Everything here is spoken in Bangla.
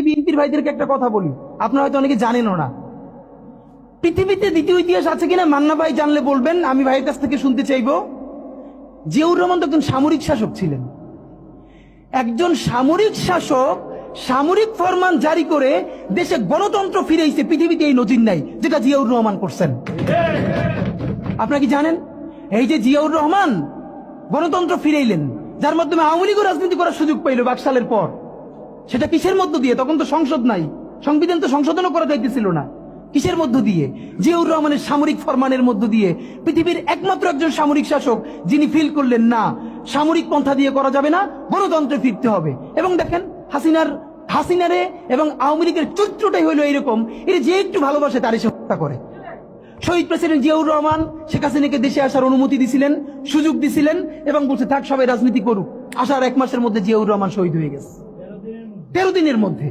বিএনপির ভাইদেরকে একটা কথা বলি। আপনারা হয়তো অনেকে জানেনও না। পৃথিবীতে দ্বিতীয় ইতিহাস আছে কিনা মান্না ভাই জানলে বলবেন, আমি ভাইয়ের কাছ থেকে শুনতে চাইব। জিয়াউর রহমান তো একজন সামরিক শাসক ছিলেন। একজন সামরিক শাসক সামরিক ফরমান জারি করে দেশে গণতন্ত্র ফিরেছে পৃথিবীতে এই নজির নাই, যেটা জিয়াউর রহমান করছেন। আপনারা কি জানেন? এই যে জিয়াউর রহমান গণতন্ত্র ফিরাইলেন, যার মাধ্যমে আওয়ামী লীগও রাজনীতি করার সুযোগ পাইল বাকশালের পর। সেটা কিসের মধ্য দিয়ে? তখন তো সংসদ নাই। সংবিধান তো সংশোধনও করা যাইতেছিল না। কিসের মধ্য দিয়ে? জিয়াউর রহমানের সামরিক ফরমানের মধ্য দিয়ে। পৃথিবীর একমাত্র একজন সামরিক শাসক, যিনি ফিল করলেন, না, সামরিক পন্থা দিয়ে করা যাবে না, গণতন্ত্রে ফিরতে হবে। এবং দেখেন, হাসিনার, হাসিনারে এবং আওয়ামী লীগের চরিত্রটাই হইল এরকম। এর যে একটু ভালোবাসে, তারই সে হত্যা করে। শহীদ প্রেসিডেন্ট জিয়াউর রহমান, শেখ হাসিনাকে দেশে আসার অনুমতি দিছিলেন, সুযোগ দিছিলেন এবং বলছে, থাক, সবাই রাজনীতি করুক। আসার এক মাসের মধ্যে জিয়াউর রহমান শহীদ হয়ে গেছে। তেরো দিনের মধ্যে।